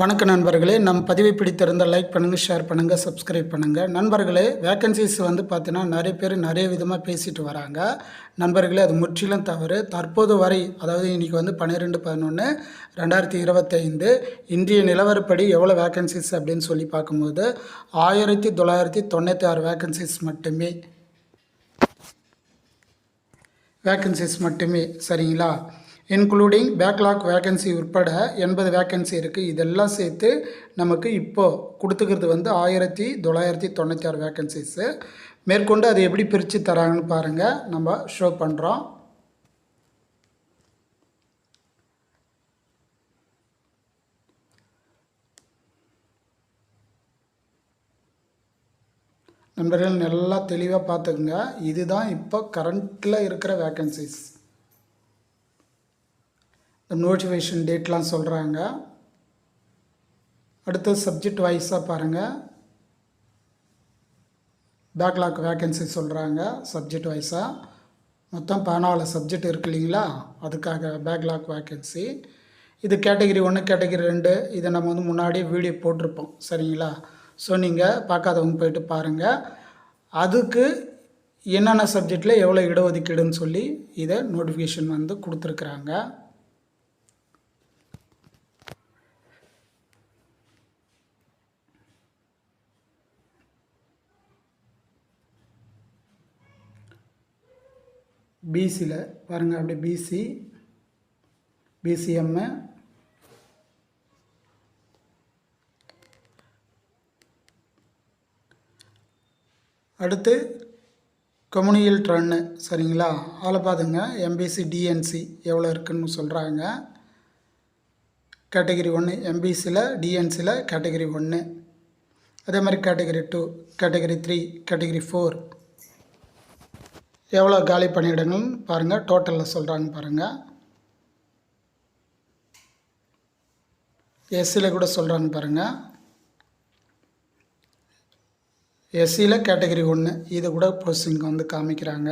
வணக்க நண்பர்களே நம் பதிவை பிடித்திருந்தால் லைக் பண்ணுங்கள் ஷேர் பண்ணுங்கள் சப்ஸ்கிரைப் பண்ணுங்கள் நண்பர்களே வேக்கன்சிஸ் வந்து பார்த்தீங்கன்னா நிறைய பேர் நிறைய விதமாக பேசிட்டு வராங்க. நண்பர்களே அது முற்றிலும் தவறு. தற்போது வரை அதாவது இன்றைக்கி வந்து பன்னிரெண்டு பதினொன்று ரெண்டாயிரத்தி இருபத்தைந்து இன்றைய நிலவரப்படி எவ்வளோ வேக்கன்சிஸ் அப்படின்னு சொல்லி பார்க்கும்போது ஆயிரத்தி தொள்ளாயிரத்தி தொண்ணூற்றி ஆறு வேக்கன்சிஸ் மட்டுமே. வேக்கன்சிஸ் மட்டுமே சரிங்களா? இன்க்ளூடிங் பேக்லாக் வேக்கன்சி உட்பட எண்பது வேக்கன்சி இருக்குது இதெல்லாம் சேர்த்து நமக்கு இப்போது கொடுத்துக்கிறது வந்து ஆயிரத்தி தொள்ளாயிரத்தி தொண்ணூற்றி ஆறு வேக்கன்சிஸு மேற்கொண்டு அது எப்படி பிரித்து தராங்கன்னு பாருங்கள் நம்ம ஷோ பண்ணுறோம் நண்பர்கள் நல்லா தெளிவாக பார்த்துக்குங்க. இதுதான் இப்போ கரண்ட்டில் இருக்கிற வேக்கன்சிஸ் நோட்டிஃபிகேஷன் டேட்லாம் சொல்கிறாங்க அடுத்து சப்ஜெக்ட் வைஸாக பாருங்கள் பேக்லாக் வேக்கன்சி சொல்கிறாங்க சப்ஜெக்ட் வைஸாக மொத்தம் பதினாலு சப்ஜெக்ட் இருக்கு இல்லைங்களா? அதுக்காக பேக்லாக் வேக்கன்சி இது கேட்டகிரி ஒன்று கேட்டகிரி ரெண்டு இதை நம்ம வந்து முன்னாடியே வீடியோ போட்டிருப்போம். சரிங்களா? ஸோ நீங்கள் பார்க்காதவங்க போயிட்டு பாருங்கள் அதுக்கு என்னென்ன சப்ஜெக்டில் எவ்வளோ இடஒதுக்கீடுன்னு சொல்லி இதை நோட்டிஃபிகேஷன் வந்து கொடுத்துருக்குறாங்க. பிசியில் பாருங்கள் அப்படியே பிசி பிசிஎம்மு அடுத்து கம்யூனியல் ட்ரன்னு சரிங்களா? அதில் பார்த்துங்க எம்பிசி டிஎன்சி எவ்வளோ இருக்குன்னு சொல்கிறாங்க கேட்டகிரி ஒன்று எம்பிசியில் டிஎன்சியில் கேட்டகிரி ஒன்று அதே மாதிரி category two category three category four எவ்வளோ காலி பணியிடங்கள்னு பாருங்கள் டோட்டலில் சொல்கிறாங்க பாருங்கள் எஸ்சியில் கூட சொல்கிறாங்க பாருங்கள் எஸ்சியில் கேட்டகரி ஒன்று இது கூட போஸ்டிங் வந்து காமிக்கிறாங்க.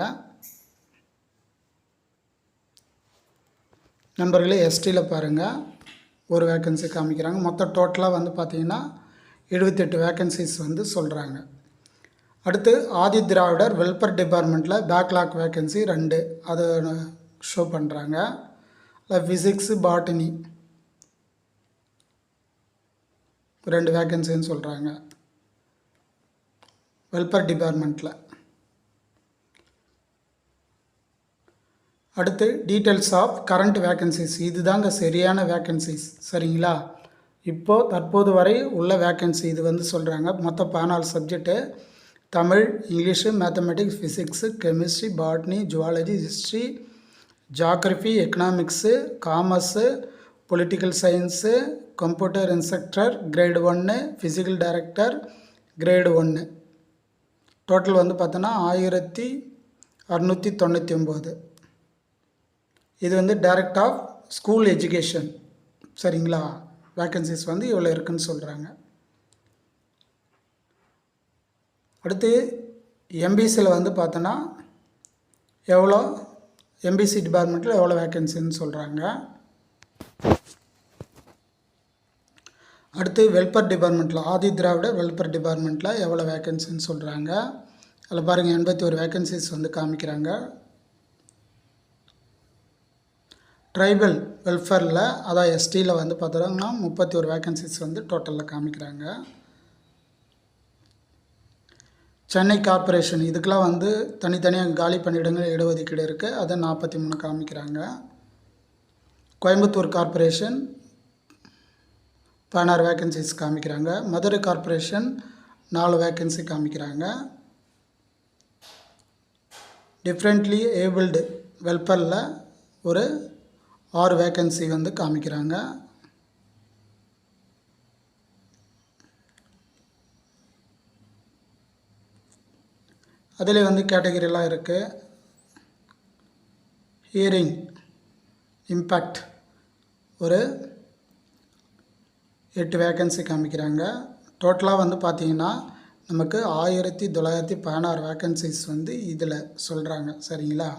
நண்பர்களே எஸ்டியில் பாருங்கள் ஒரு வேக்கன்சி காமிக்கிறாங்க. மொத்தம் டோட்டலாக வந்து பார்த்திங்கன்னா எழுபத்தெட்டு வேக்கன்சிஸ் வந்து சொல்கிறாங்க அடுத்து ஆதி திராவிடர் வெல்ஃபேர் டிபார்ட்மெண்ட்டில் பேக்லாக் வேக்கன்சி ரெண்டு. அதை ஷோ பண்ணுறாங்க இல்லை ஃபிசிக்ஸு பாட்டனி ரெண்டு வேக்கன்சின்னு சொல்கிறாங்க வெல்ஃபேர் டிபார்ட்மெண்ட்டில் அடுத்து டீட்டெயில்ஸ் ஆஃப் கரண்ட் வேக்கன்சிஸ் இது தாங்க சரியான வேக்கன்சிஸ் சரிங்களா? இப்போது தற்போது வரை உள்ள வேக்கன்சி இது வந்து சொல்கிறாங்க மொத்தம் பதினாலு subject Tamil English mathematics physics chemistry botany zoology history geography economics commerce political science computer instructor grade ஒன்று ஃபிசிக்கல் டைரக்டர் கிரேடு ஒன்று டோட்டல் வந்து பார்த்தோன்னா ஆயிரத்தி அறநூற்றி தொண்ணூற்றி ஒம்பது. இது வந்து டைரக்ட் ஆஃப் ஸ்கூல் எஜுகேஷன். சரிங்களா? வேக்கன்சிஸ் வந்து இவ்வளோ இருக்குன்னு சொல்கிறாங்க அடுத்து எம்பிசியில் வந்து பார்த்தோன்னா எவ்வளோ எம்பிசி டிபார்ட்மெண்ட்டில் எவ்வளோ வேக்கன்சின்னு சொல்கிறாங்க அடுத்து வெல்ஃபேர் டிபார்ட்மெண்ட்டில் ஆதி திராவிட வெல்ஃபேர் டிபார்ட்மெண்ட்டில் எவ்வளோ வேக்கன்சின்னு சொல்கிறாங்க அதில் பாருங்கள் எண்பத்தி ஒரு வேக்கன்சிஸ் வந்து காமிக்கிறாங்க. ட்ரைபல் வெல்ஃபேரில் அதான் எஸ்டியில் வந்து பார்த்தோம்னா முப்பத்தி ஒரு வேக்கன்சிஸ் வந்து டோட்டலில் காமிக்கிறாங்க. சென்னை கார்ப்பரேஷன். இதுக்கெலாம் வந்து தனித்தனியாக காலி பணியிடங்கள் இடஒதுக்கீடு இருக்குது அதை நாற்பத்தி மூணு காமிக்கிறாங்க. கோயம்புத்தூர் கார்ப்பரேஷன் பதினாறு வேக்கன்சிஸ் காமிக்கிறாங்க. மதுரை கார்ப்பரேஷன் நாலு வேக்கன்சி காமிக்கிறாங்க. டிஃப்ரெண்ட்லி ஏபிள்டு வெல்ஃபேரில் ஒரு ஆறு வேக்கன்சி வந்து காமிக்கிறாங்க. அதில் வந்து கேட்டகரிலாம் இருக்குது ஹியரிங் இம்பேக்ட் ஒரு எட்டு வேக்கன்சி காமிக்கிறாங்க. டோட்டலாக வந்து பார்த்திங்கன்னா நமக்கு ஆயிரத்தி தொள்ளாயிரத்தி பதினாறு வேக்கன்சிஸ் வந்து இதில் சொல்கிறாங்க சரிங்களா?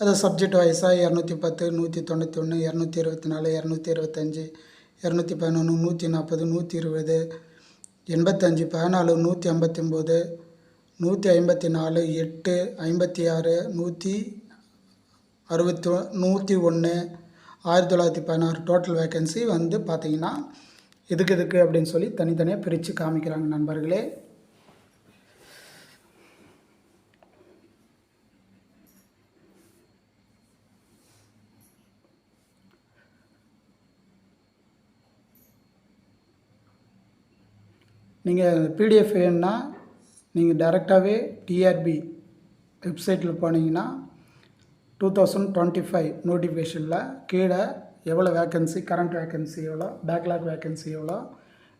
அது சப்ஜெக்ட் வைஸாக இரநூத்தி பத்து நூற்றி தொண்ணூற்றி ஒன்று இரநூத்தி இருபத்தி நாலு இரநூத்தி இருபத்தஞ்சி இரநூத்தி பதினொன்று நூற்றி நாற்பது நூற்றி இருபது எண்பத்தஞ்சு பதினாலு நூற்றி ஐம்பத்தி ஒம்பது நூற்றி ஐம்பத்தி நாலு எட்டு ஐம்பத்தி ஆறு நூற்றி அறுபத்தி நூற்றி ஒன்று ஆயிரத்தி தொள்ளாயிரத்தி பதினாறு டோட்டல் வேக்கன்சி வந்து பார்த்தீங்கன்னா இதுக்கு இதுக்கு அப்படின்னு சொல்லி தனித்தனியாக பிரித்து காமிக்கிறாங்க நண்பர்களே. நீங்கள் பிடிஎஃப் வேணுன்னா நீங்கள் டைரெக்டாகவே டிஆர்பி வெப்சைட்டில் போனீங்கன்னா டூ தௌசண்ட் டுவெண்ட்டி ஃபைவ் நோட்டிஃபிகேஷனில் கீழே எவ்வளோ வேக்கன்சி கரண்ட் வேக்கன்சி எவ்வளோ பேக்லாக் வேக்கன்சி எவ்வளோ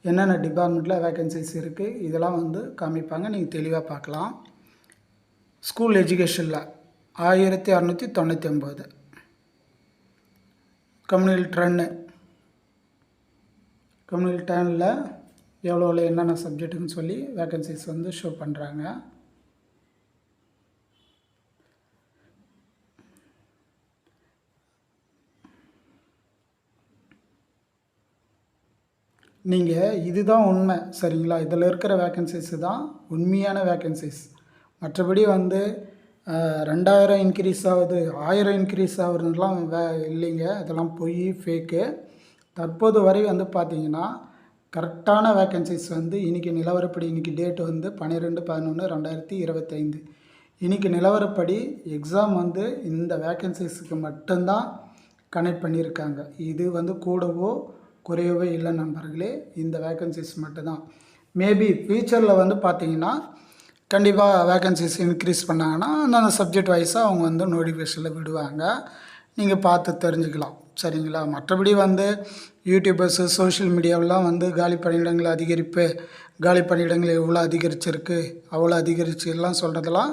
என்னென்ன டிபார்ட்மெண்ட்டில் வேக்கன்சிஸ் இருக்குது இதெல்லாம் வந்து காமிப்பாங்க. நீங்கள் தெளிவாக பார்க்கலாம். ஸ்கூல் எஜுகேஷனில் ஆயிரத்தி அறநூற்றி தொண்ணூற்றி ஒம்பது கம்யூனல் ட்ரென்னு கம்யூனல் ட்ரெனில் எவ்வளோ எவ்வளோ என்னென்ன சப்ஜெக்ட்டுன்னு சொல்லி வேக்கன்சிஸ் வந்து ஷோ பண்ணுறாங்க நீங்கள் இதுதான் உண்மை சரிங்களா? இதில் இருக்கிற வேக்கன்சிஸ் தான் உண்மையான வேக்கன்சிஸ் மற்றபடி வந்து ரெண்டாயிரம் இன்க்ரீஸ் ஆகுது ஆயிரம் இன்க்ரீஸ் ஆகுறதுலாம் வே இல்லைங்க. அதெல்லாம் பொய் ஃபேக்கு தற்போது வரை வந்து பார்த்திங்கன்னா கரெக்டான வேக்கன்சிஸ் வந்து இன்றைக்கி நிலவரப்படி இன்றைக்கி டேட் வந்து பன்னிரெண்டு பதினொன்று ரெண்டாயிரத்தி இருபத்தைந்து. இன்றைக்கி நிலவரப்படி எக்ஸாம் வந்து இந்த வேக்கன்சிஸுக்கு மட்டும்தான் கனெக்ட் பண்ணியிருக்காங்க. இது வந்து கூடவோ குறையவோ இல்லை நண்பர்களே இந்த வேக்கன்சிஸ் மட்டும்தான். மேபி ஃப்யூச்சரில் வந்து பார்த்தீங்கன்னா கண்டிப்பாக வேக்கன்சிஸ் இன்க்ரீஸ் பண்ணாங்கன்னா அந்தந்த சப்ஜெக்ட் வைஸாக அவங்க வந்து நோட்டிஃபிகேஷனில் விடுவாங்க. நீங்கள் பார்த்து தெரிஞ்சுக்கலாம். சரிங்களா? மற்றபடி வந்து யூடியூபர்ஸு சோஷியல் மீடியாவெலாம் வந்து காலி பணியிடங்கள் அதிகரிப்பு காலி பணியிடங்கள் எவ்வளோ அதிகரிச்சிருக்கு அவ்வளோ அதிகரிச்சு எல்லாம் சொல்கிறதெல்லாம்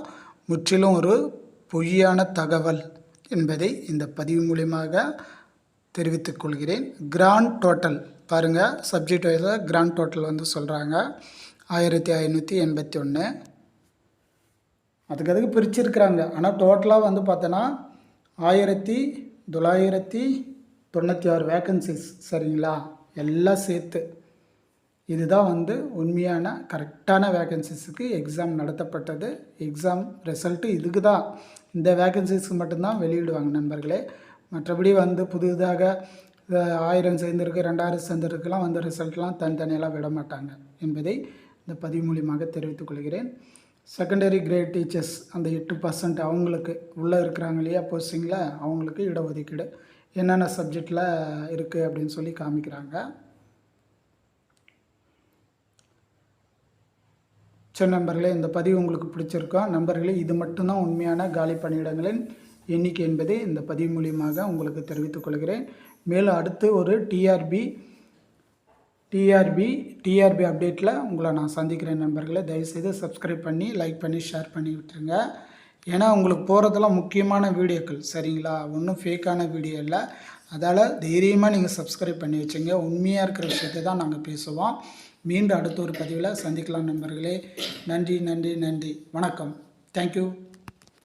முற்றிலும் ஒரு பொய்யான தகவல் என்பதை இந்த பதிவு மூலியமாக தெரிவித்துக் கொள்கிறேன். கிராண்ட் டோட்டல் பாருங்கள் சப்ஜெக்ட் வைஸாக கிராண்ட் டோட்டல் வந்து சொல்கிறாங்க ஆயிரத்தி ஐநூற்றி எண்பத்தி ஒன்று அதுக்கு அதுக்கு பிரிச்சிருக்கிறாங்க. ஆனால் டோட்டலாக வந்து பார்த்தோன்னா ஆயிரத்தி தொள்ளாயிரத்தி தொண்ணூற்றி ஆறு வேக்கன்சிஸ் சரிங்களா? எல்லாம் சேர்த்து. இதுதான் வந்து உண்மையான கரெக்டான வேக்கன்சிஸுக்கு எக்ஸாம் நடத்தப்பட்டது. எக்ஸாம் ரிசல்ட்டு இதுக்கு தான் இந்த வேக்கன்சிஸ்க்கு மட்டும்தான் வெளியிடுவாங்க நண்பர்களே. மற்றபடி வந்து புதிதாக ஆயிரம் சேர்ந்திருக்கு ரெண்டாயிரம் சேர்ந்திருக்குலாம் வந்து ரிசல்ட்லாம் தனித்தனியெல்லாம் விட மாட்டாங்க என்பதை இந்த பதிவு மூலியமாக தெரிவித்துக் கொள்கிறேன். செகண்டரி கிரேட் டீச்சர்ஸ் அந்த எட்டு பர்சன்ட் அவங்களுக்கு உள்ளே இருக்கிறாங்க இல்லையா போஸ்டிங்கில் அவங்களுக்கு இடஒதுக்கீடு. என்னென்ன சப்ஜெக்டில் இருக்குது அப்படின்னு சொல்லி காமிக்கிறாங்க. சரி நண்பர்களே இந்த பதிவு உங்களுக்கு பிடிச்சிருக்கோம் நண்பர்களே இது மட்டும்தான் உண்மையான காலி பணியிடங்களின் எண்ணிக்கை என்பதை இந்த பதிவு மூலியமாக உங்களுக்கு தெரிவித்துக் கொள்கிறேன். மேலும் அடுத்து ஒரு டிஆர்பி டிஆர்பி டிஆர்பி அப்டேட்டில் உங்களை நான் சந்திக்கிறேன் நண்பர்களை. தயவுசெய்து சப்ஸ்கிரைப் பண்ணி லைக் பண்ணி ஷேர் பண்ணி விட்டுருங்க. ஏன்னா உங்களுக்கு போகிறதெல்லாம் முக்கியமான வீடியோக்கள் சரிங்களா? ஒன்றும் ஃபேக்கான வீடியோ இல்லை. அதால் தைரியமாக நீங்கள் சப்ஸ்கிரைப் பண்ணி வச்சுங்க. உண்மையாக இருக்கிற விஷயத்தை தான் நாங்கள் பேசுவோம். மீண்டும் அடுத்த ஒரு பதிவில் சந்திக்கலாம் நண்பர்களே. நன்றி நன்றி நன்றி. வணக்கம். தேங்க்யூ